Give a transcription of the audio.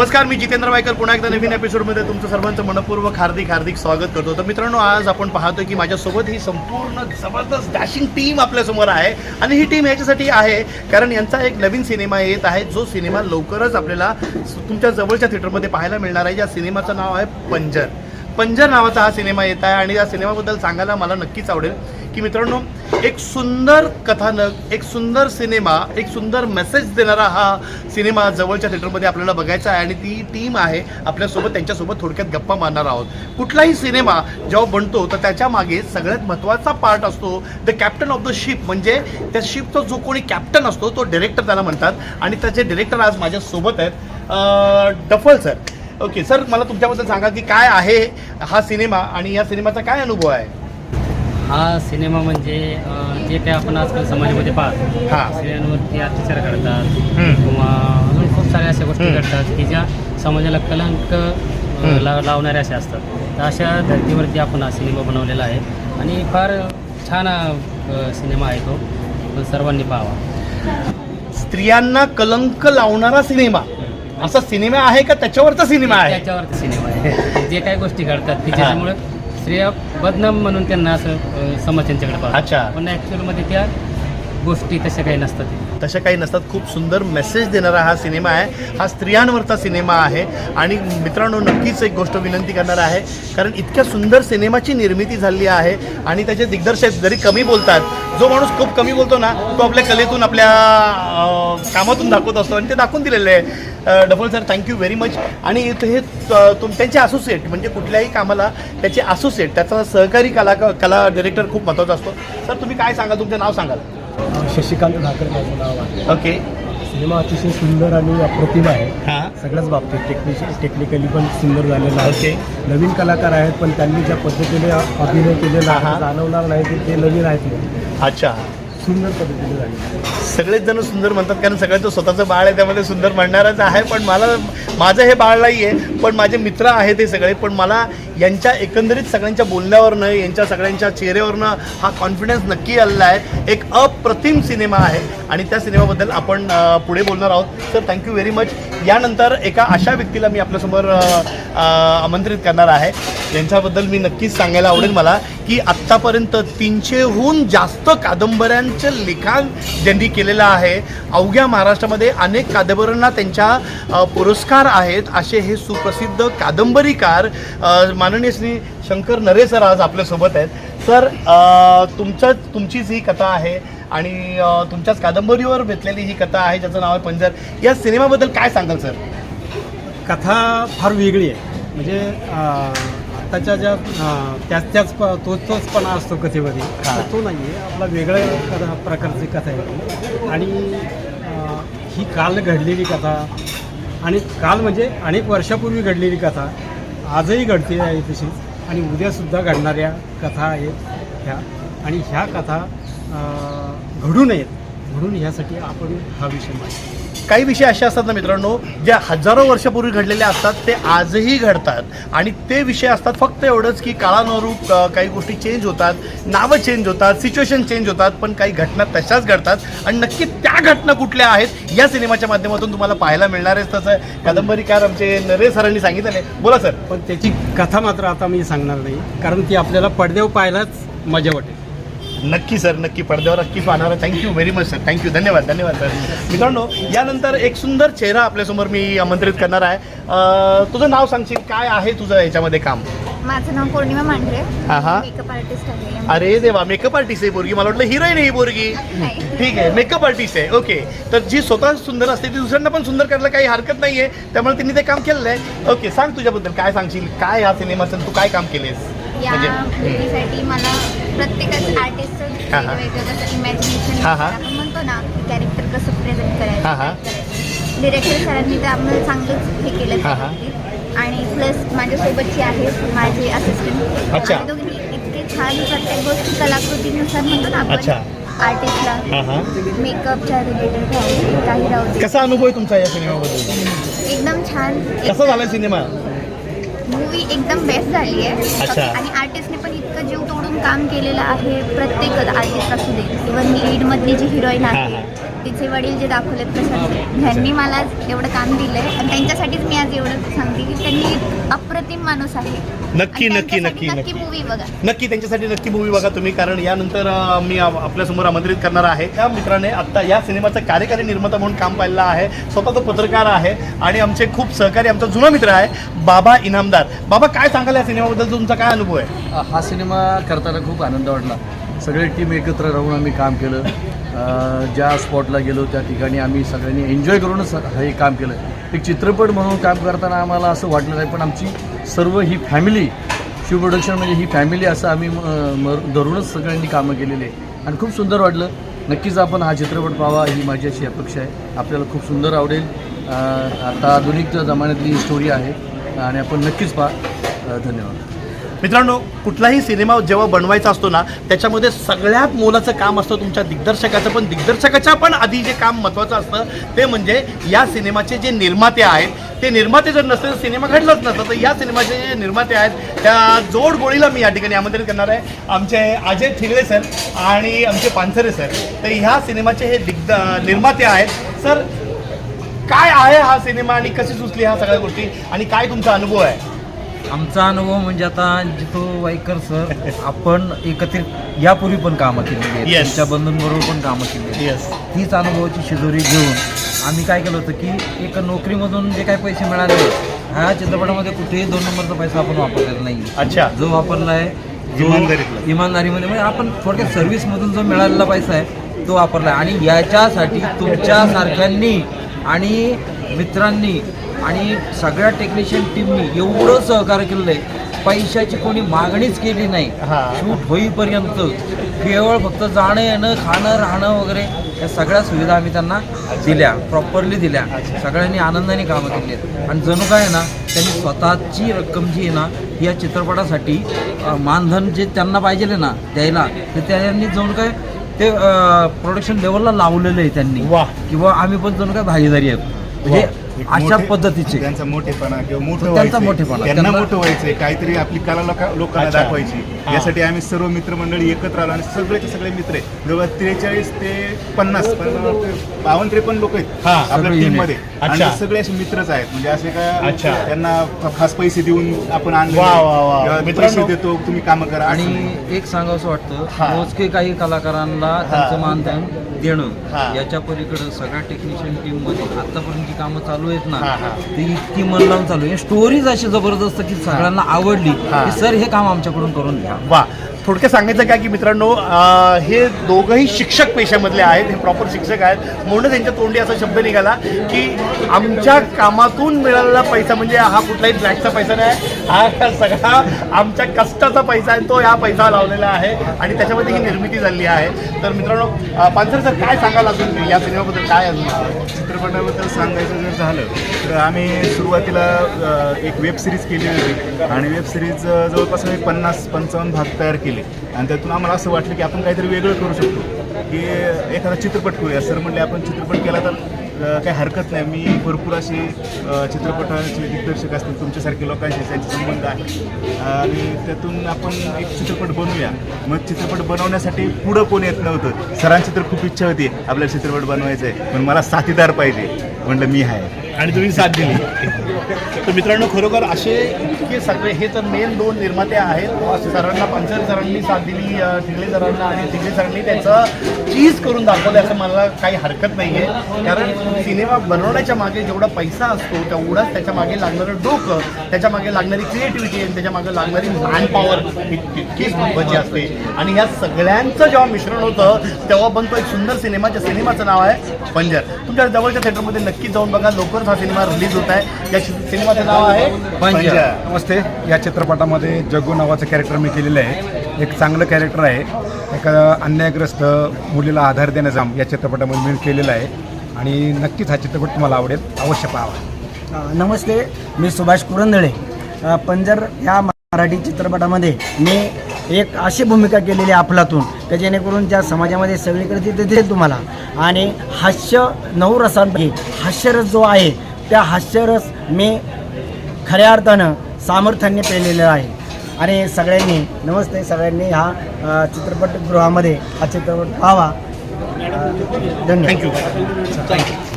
नमस्कार मी जितेंद्र वायकर. पुन्हा एकदा नवीन एपिसोडमध्ये तुमचं सर्वांचं मनपूर्वक हार्दिक हार्दिक स्वागत करतो. तर मित्रांनो आज आपण पाहतोय की माझ्यासोबत ही संपूर्ण जबरदस्त डॅशिंग टीम आपल्यासमोर आहे. आणि ही टीम याच्यासाठी आहे कारण यांचा एक नवीन सिनेमा येत आहे. जो सिनेमा लवकरच आपल्याला तुमच्या जवळच्या थिएटरमध्ये पाहायला मिळणार आहे. या सिनेमाचं नाव आहे पंजर. पंजर नावाचा हा सिनेमा येत आहे. आणि या सिनेमाबद्दल सांगायला मला नक्कीच आवडेल. की मित्रांनो एक सुंदर कथानक एक सुंदर सिनेमा एक सुंदर मेसेज देणारा हा सिनेमा जवळच्या थिएटरमध्ये आपल्याला बघायचा आहे आणि ती टीम आहे आपल्यासोबत त्यांच्यासोबत थोडक्यात गप्पा मारणार आहोत. कुठलाही सिनेमा जेव्हा बनतो तर त्याच्यामागे सगळ्यात महत्त्वाचा पार्ट असतो the captain of the ship म्हणजे त्या शिपचा जो कोणी कॅप्टन असतो तो डिरेक्टर त्याला म्हणतात. आणि त्याचे डिरेक्टर आज माझ्यासोबत आहेत डफल सर ओके सर मला तुमच्याबद्दल सांगा की काय आहे हा सिनेमा आणि या सिनेमाचा काय अनुभव आहे? हा सिनेमा म्हणजे जे काही आपण आजकाल समाजामध्ये पाहतो हां. स्त्रियांवरती अत्याचार करतात. किंवा अजून खूप साऱ्या अशा गोष्टी. घडतात की ज्या समाजाला कलंक लावणाऱ्या अशा असतात. तर अशा धर्तीवरती आपण हा सिनेमा बनवलेला आहे. आणि फार छान सिनेमा आहे तो. सर्वांनी पाहावा. स्त्रियांना कलंक लावणारा सिनेमा. असा सिनेमा आहे का? त्याच्यावरचा सिनेमा आहे? त्याच्यावरती सिनेमा आहे. जे काही गोष्टी घडतात की. ज्याच्यामुळे स्त्रिया बदनाम म्हणून त्यांना असं समाज त्यांच्याकडे अच्छा. पण ॲक्च्युअलमध्ये त्या गोष्टी तशा काही नसतात. तशा काही नसतात. खूप सुंदर मेसेज देणारा हा सिनेमा आहे. हा स्त्रियांवरचा सिनेमा आहे. आणि मित्रांनो नक्कीच एक गोष्ट विनंती करणार आहे. कारण इतक्या सुंदर सिनेमाची निर्मिती झाली आहे आणि त्याचे दिग्दर्शक जरी कमी बोलतात जो माणूस खूप कमी बोलतो ना तो आपल्या कलेतून आपल्या कामातून दाखवत असतो आणि ते दाखवून दिलेलं आहे. अं, duffel sir thank you very much आणि इथे हे तुम त्यांचे असोसिएट म्हणजे कुठल्याही कामाला त्याचे असोसिएट त्याचा सहकारी कला कला डिरेक्टर खूप महत्त्वाचा असतो. सर तुम्ही काय सांगाल? तुमचं नाव सांगाल. शशिकांत ठाकर माझं नाव आहे. ओके सिनेमा अतिशय सुंदर आणि अप्रतिम आहे. हां. सगळ्याच बाबतीत टेक्निशि टेक्निकली पण सुंदर झालेलं. आहे. नवीन कलाकार आहेत पण त्यांनी ज्या पद्धतीने अभिनय केलेला हा, जाणवणार नाही की ते नवीन आहेत. अच्छा. सुंदर पद्धतीने झाले. सगळेच जण सुंदर म्हणतात कारण सगळ्यांचं स्वतःचं बाळ आहे त्यामध्ये सुंदर म्हणणारच आहे पण मला माझं हे बाळ नाही आहे पण माझे मित्र आहेत हे सगळे पण मला यांच्या एकंदरीत सगळ्यांच्या बोलण्यावरनं यांच्या सगळ्यांच्या चेहऱ्यावरनं हा कॉन्फिडन्स नक्की आलेला आहे. एक अप्रतिम सिनेमा आहे आणि त्या सिनेमाबद्दल आपण पुढे बोलणार आहोत. सर थँक्यू व्हेरी मच यानंतर एका अशा व्यक्तीला मी आपल्यासमोर आमंत्रित करणार आहे. यांच्याबद्दल मी नक्कीच सांगायला आवडेल मला की आत्तापर्यंत तीनशेहून जास्त कादंबऱ्यांचं लिखाण ज्यांनी केलेलं आहे. अवघ्या महाराष्ट्रामध्ये अनेक कादंबऱ्यांना त्यांच्या पुरस्कार आहेत. असे हे सुप्रसिद्ध कादंबरीकार मा माननीय श्री शंकर नरे सर आज आपल्यासोबत आहेत. सर अ, तुमचं तुमचीच ही कथा आहे आणि तुमच्याच कादंबरीवर बेतलेली ही कथा आहे ज्याचं नाव आहे पंजर या सिनेमाबद्दल काय सांगाल सर? कथा फार वेगळी आहे. म्हणजे आत्ताच्या ज्या त्याच त्याच प- तोच तोचपणा असतो कथेमध्ये. तो नाही आहे आपला वेगळ्या कथा प्रकारची कथा आहे आणि ही काल घडलेली कथा. आणि काल म्हणजे अनेक वर्षापूर्वी घडलेली कथा. आजही घडते आहे तशीच आणि उद्यासुद्धा घडणाऱ्या कथा आहेत ह्या. आणि ह्या कथा घडू नयेत. म्हणून ह्यासाठी आपण हा विषय मांडला काही विषय असे असतात ना मित्रांनो ज्या हजारो वर्षापूर्वी घडलेले असतात ते आजही घडतात. आणि ते विषय असतात फक्त एवढंच की काळानुरूप काही गोष्टी चेंज होतात नावं चेंज होतात सिच्युएशन चेंज होतात पण काही घटना तशाच घडतात. आणि नक्की त्या घटना कुठल्या आहेत या सिनेमाच्या माध्यमातून तुम्हाला पाहायला मिळणार आहे. तसं कादंबरीकार आमचे नरे सरांनी सांगितलं बोला सर. पण त्याची कथा मात्र आता मी सांगणार नाही कारण ती आपल्याला पडद्यावर पाहायलाच मजा वाटेल. नक्की सर नक्की पडद्यावर नक्की पाहणार. Thank you very much sir thank you धन्यवाद धन्यवाद सर मित्रांनो यानंतर एक सुंदर चेहरा आपल्यासमोर मी आमंत्रित करणार आहे. तुझं नाव सांगशील? काय आहे तुझं याच्यामध्ये काम? माझं नाव पौर्णिमा मांढरे. हा, हा. मेकअप आर्टिस्ट आहे. अरे देवा मेकअप आर्टिस्ट आहे पोरगी. मला वाटलं हिरोईन आहे ही पोरगी. ठीक आहे मेकअप आर्टिस्ट आहे. ओके तर जी स्वतः सुंदर असते ती दुसऱ्यांना पण सुंदर करायला काही हरकत नाही आहे त्यामुळे तिने ते काम केलेलं आहे. ओके सांग तुझ्याबद्दल. काय सांगशील? काय या सिनेमाचं तू काय काम केलेस? म्हणजे मला हा, हा. वेगवेगळं कसं इमॅजिनेशन हा, हा. आपण म्हणतो ना कॅरेक्टर कसं प्रेझेंट हा, हा. करायचं डिरेक्टर सरांनी तर आम्हाला चांगलंच हे केलं हा, हा. आणि प्लस माझ्यासोबतची आहे माझे असिस्टंट अच्छा. दोघी इतके छान प्रत्येक गोष्टी कलाकृतीनुसार म्हणतो ना अच्छा. आपण आर्टिस्टला हां मेकअपच्या रिलेटेड काही राहू दे कसा अनुभव आहे तुमचा या सिनेमाबद्दल एकदम छान कसा झाला सिनेमा मूवी एकदम बेस्ट झाली आहे अच्छा. आणि आर्टिस्टने पण इतकं जीव तोडून काम केलेलं आहे प्रत्येक आर्टिस्ट असू दे इव्हन लीड मधली जी हिरोईन हा, आहे. तिचे वडील जे दाखवलेत तशाच ह्यांनी मला एवढं काम दिलंय. आणि त्यांच्यासाठीच मी आज एवढं सांगते की त्यांनी अप्रतिम माणूस आहे. नक्की आणि नक्की नक्की नक्की नक्की. मूवी बघा. नक्की त्यांच्यासाठी नक्की मूवी बघा तुम्ही कारण यानंतर अं, मी आप- आपल्यासमोर आमंत्रित करणार आहे. त्या मित्राने आत्ता या सिनेमाचा कार्यकारी निर्माता म्हणून काम पाहिलं आहे. स्वतः तो पत्रकार आहे. आणि आमचे खूप सहकारी आमचा जुना मित्र आहे बाबा इनामदार. बाबा काय सांगाल या सिनेमाबद्दल? तुमचा काय अनुभव आहे? हा सिनेमा करताना खूप आनंद वाटला. सगळे टीम एकत्र राहून आम्ही काम केलं. ज्या स्पॉटला गेलो त्या ठिकाणी आम्ही सगळ्यांनी एन्जॉय करूनच हे काम केलं. एक चित्रपट म्हणून काम करताना आम्हाला असं वाटलं नाही पण आमची सर्व ही फॅमिली शिव प्रोडक्शन म्हणजे ही फॅमिली असं आम्ही म- धरूनच सगळ्यांनी कामं केलेली आहे. आणि खूप सुंदर वाटलं. नक्कीच आपण हा चित्रपट पाहावा ही माझी अशी अपेक्षा आहे. आपल्याला खूप सुंदर आवडेल. आता आधुनिक जमान्यातली ही स्टोरी आहे. आणि आपण नक्कीच पहा. धन्यवाद. मित्रांनो कुठलाही सिनेमा जेव्हा बनवायचा असतो ना त्याच्यामध्ये सगळ्यात मोलाचं काम असतं तुमच्या दिग्दर्शकाचं. पण दिग्दर्शकाच्या पण आधी जे काम महत्त्वाचं असतं ते म्हणजे या सिनेमाचे जे निर्माते आहेत. ते निर्माते जर नसते तर सिनेमा घडलाच नसतं. तर या सिनेमाचे जे निर्माते आहेत त्या जोड गोळीला मी या ठिकाणी आमंत्रित करणार आहे. आमचे अजय थिगळे सर आणि आमचे पानसरे सर. तर ह्या सिनेमाचे हे दिग्द निर्माते आहेत. सर काय आहे हा सिनेमा आणि कशी सुचली ह्या सगळ्या गोष्टी? आणि काय तुमचा अनुभव आहे? आमचा अनुभव म्हणजे आता जितो वाईकर सर आपण एकत्रित यापूर्वी पण कामं केलेली आहेत. Yes. तुमच्या बंधूंबरोबर पण कामं आहेत. येस तीच अनुभवाची शिदोरी घेऊन आम्ही काय केलं होतं की एक नोकरीमधून जे काही पैसे मिळाले ह्या चित्रपटामध्ये कुठेही दोन नंबरचा पैसा आपण वापरलेला नाही अच्छा. जो वापरला आहे इमानदारीतला. इमानदारीमध्ये म्हणजे आपण थोडक्यात सर्व्हिसमधून जो मिळालेला पैसा आहे तो वापरला आणि याच्यासाठी तुमच्यासारख्यांनी आणि मित्रांनी आणि सगळ्या टेक्निशियन टीमनी एवढं सहकार्य केलेलं आहे पैशाची कोणी मागणीच केली नाही. शूट होईपर्यंत केवळ फक्त जाणं येणं खाणं राहणं वगैरे या सगळ्या सुविधा आम्ही त्यांना दिल्या प्रॉपरली दिल्या. सगळ्यांनी आनंदाने कामं केली आहेत. आणि जणू काय आहे ना त्यांनी स्वतःची रक्कम जी आहे ना या चित्रपटासाठी मानधन जे त्यांना पाहिजे ना द्यायला ते त्यांनी जणू काय ते प्रोडक्शन लेवलला लावलेलं आहे त्यांनी. किंवा आम्ही पण जणू काय भागीदारी आहेत. म्हणजे अशा पद्धतीचे त्यांचा मोठेपणा किंवा मोठं त्यांचा व्हायचंय. मोठेपणा. त्यांना त्यांना- मोठं व्हायचंय काहीतरी आपली कला लोका- लोकांना अच्छा. दाखवायची. यासाठी आम्ही सर्व मित्रमंडळी एकत्र आलो आणि सगळेचे सगळे मित्र आहे जवळ त्रेचाळीस ते पन्नास पन्नास बावन्न त्रेपन्न लोक आहेत हा. आपल्या सगळे टीम unit. मध्ये अच्छा. आणि सगळे असे मित्रच आहेत म्हणजे असे अच्छा. काय त्यांना खास पैसे देऊन आपण आणले वा, वा, वा. किंवा मित्रांनो- पैसे देतो तुम्ही कामं करा. आणि एक सांगावं असं हा. वाटतं मोजके काही कलाकारांना त्यांचं मानधन हा. देणं याच्या पलीकडं सगळ्या टेक्निशियन टीममध्ये आतापर्यंत जी कामं चालू आहेत ना हा. ती इतकी मन लावून चालू आहे स्टोरीज अशी जबरदस्त की सगळ्यांना आवडली हा. की सर हे काम आमच्याकडून करून घ्या वा थोडक्यात सांगायचं काय की मित्रांनो हे दोघंही शिक्षक पेशामधले आहेत हे प्रॉपर शिक्षक आहेत. म्हणून त्यांच्या तोंडी असा शब्द निघाला की आमच्या कामातून मिळालेला पैसा म्हणजे हा कुठलाही ब्लॅकचा पैसा नाही हा सगळा आमच्या कष्टाचा पैसा आहे तो या पैसा लावलेला आहे आणि त्याच्यामध्ये ही निर्मिती झाली आहे. तर मित्रांनो पानसर सर काय सांगाल अजून या सिनेमाबद्दल? काय अजून? चित्रपटाबद्दल सांगायचं जर झालं तर आम्ही सुरुवातीला एक वेब सिरीज केली होती. आणि वेब सिरीज जवळपास आम्ही पन्नास पंचावन्न भाग तयार केले. आणि त्यातून आम्हाला असं वाटलं की आपण काहीतरी वेगळं करू शकतो. की एखादा चित्रपट करूया. सर म्हणले आपण चित्रपट केला तर काही हरकत नाही. मी भरपूर असे अ, चित्रपटाचे दिग्दर्शक असतील तुमच्यासारखे लोकांशी त्यांचे संबंध आहे आणि त्यातून आपण एक चित्रपट बनवूया. मग चित्रपट बनवण्यासाठी पुढं कोण येत नव्हतं? सरांची तर खूप इच्छा होती आपल्याला चित्रपट बनवायचं आहे पण मला साथीदार पाहिजे. म्हणलं मी आहे. आणि तुम्ही साथ दिली. तर मित्रांनो खरोखर असे इतके सगळे हे तर मेन दोन निर्माते आहेत. सरांना पंचर सरांनी साथ दिली अं, सरांना आणि ठिगळे सरांनी त्याचं चीज करून दाखवलं असं मला काही हरकत नाही आहे कारण सिनेमा बनवण्याच्या मागे जेवढा पैसा असतो तेवढाच त्याच्यामागे लागणारं डोकं त्याच्यामागे लागणारी क्रिएटिव्हिटी आणि त्याच्यामागे लागणारी मॅन पॉवर तितकीच महत्त्वाची असते. आणि ह्या सगळ्यांचं जेव्हा मिश्रण होतं तेव्हा बनतो एक सुंदर सिनेमा ज्या सिनेमाचं नाव आहे पंजर तुमच्या जवळच्या थिएटरमध्ये नक्की जाऊन बघा लवकरच हा सिनेमा रिलीज होत आहे. या सिनेमाचं नाव आहे. नमस्ते. या चित्रपटामध्ये जग्गू नावाचं कॅरेक्टर मी केलेलं आहे. एक चांगलं कॅरेक्टर आहे. एका अन्यायग्रस्त मुलीला आधार देण्याचं या चित्रपटामध्ये मी केलेलं आहे. आणि नक्कीच हा चित्रपट तुम्हाला आवडेल. अवश्य पाहावा. नमस्ते. मी सुभाष कुरंदळे अ, पंजर या मराठी चित्रपटामध्ये मी एक अशी भूमिका केलेली आहे आपलातून तर जेणेकरून ज्या समाजामध्ये सगळीकडे तिथे दिसेल तुम्हाला. आणि हास्य नऊ रसांपैकी हास्यरस जो आहे त्या हास्यरस मी खऱ्या अर्थानं सामर्थ्याने पेलेलं आहे. आणि सगळ्यांनी नमस्ते सगळ्यांनी हा चित्रपटगृहामध्ये हा चित्रपट पाहावा. धन्यवाद. Thank you thank you